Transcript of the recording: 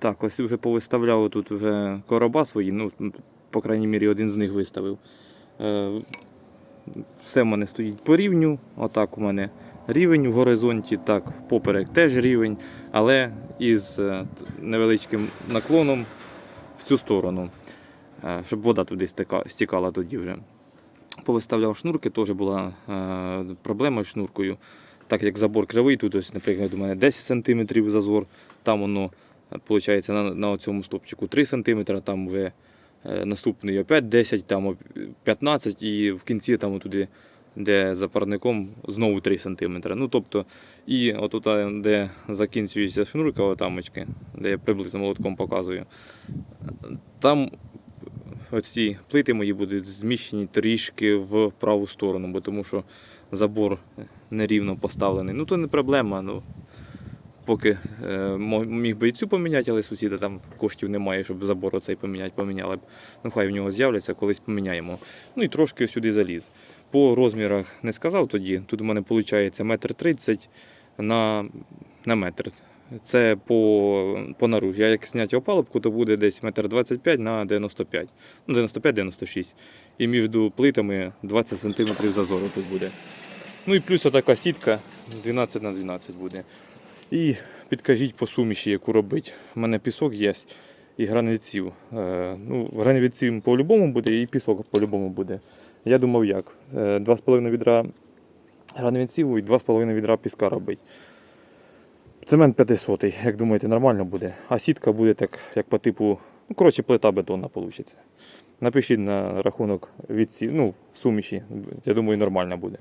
Так, ось вже повиставляв тут вже короба свої, ну, по крайній мірі, один з них виставив. Е, Все в мене стоїть по рівню. Отак у мене рівень в горизонті, так, поперек теж рівень, але із е, невеличким наклоном в цю сторону, е, щоб вода туди стікала тоді вже. Повиставляв шнурки, теж була проблема з шнуркою. Так як забор кривий, тут, ось, наприклад, у мене 10 см зазор, там воно виходить на, на цьому стопчику 3 см, там вже е, наступний опять 10, там 15 і в кінці там туди, де за парником, знову 3 см. Ну, тобто, і отут, де закінчується шнурка, отамочки, де я приблизно молотком показую, там оці плити мої будуть зміщені трішки в праву сторону, бо тому що забор нерівно поставлений. Ну то не проблема. Ну, поки е, міг би і цю поміняти, але сусіда там коштів немає, щоб забор оцей поміняти, поміняли б. Ну хай в нього з'являться, колись поміняємо. Ну і трошки сюди заліз. По розмірах не сказав тоді. Тут у мене виходить метр тридцять на, на метр. Це по, по наружі. Як зняти опалубку, то буде десь метр 25 на 95. Ну, 95-96. І між плитами 20 см зазору тут буде. Ну і плюс така сітка 12 на 12 буде. І підкажіть по суміші, яку робити. У мене пісок є і границів. Е, ну, границів по-любому буде і пісок по-любому буде. Я думав як. Е, 2,5 відра границів і 2,5 відра піска робити. Цемент 500, як думаєте, нормально буде. А сітка буде так, як по типу, ну, коротше, плита бетонна вийде. Напишіть на рахунок відсі, ну, суміші. Я думаю, нормально буде.